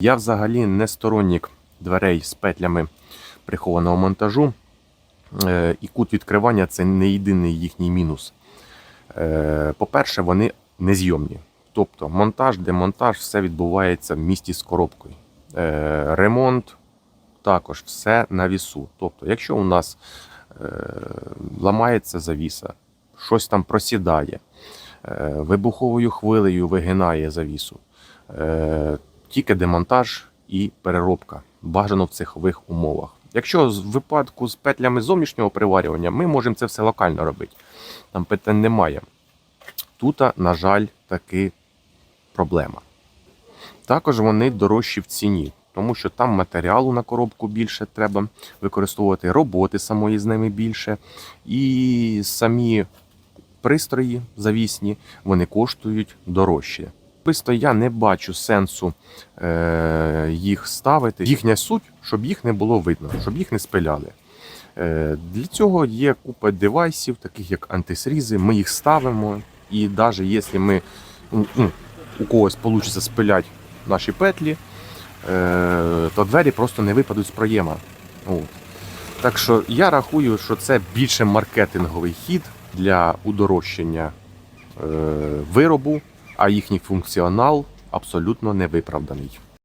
Я взагалі не сторонник дверей з петлями прихованого монтажу. Е, І кут відкривання це не єдиний їхній мінус. Е, По-перше, вони незйомні. Тобто монтаж, демонтаж, все відбувається в місті з коробкою. Е, Ремонт також все на вісу. Тобто, якщо у нас ламається завіса, щось там просідає, вибуховою хвилею вигинає завісу, тільки демонтаж і переробка. Бажано в цехових умовах. Якщо з випадку з петлями зовнішнього приварювання, ми можемо це все локально робити. Там питань немає. Тут, на жаль, таки проблема. Також вони дорожчі в ціні, тому що там матеріалу на коробку більше треба використовувати, роботи самої з ними більше. І самі пристрої завісні вони коштують дорожче. Особисто я не бачу сенсу е, їх ставити. Їхня суть, щоб їх не було видно, щоб їх не спиляли. Е, для цього є купа девайсів, таких як антисрізи. Ми їх ставимо, і навіть якщо ми ну, ну, у когось вийде спиляти наші петлі, е, то двері просто не випадуть з проєма. От. Так що я рахую, що це більше маркетинговий хід для удорожчання е, виробу, а їхній функціонал абсолютно не виправданий.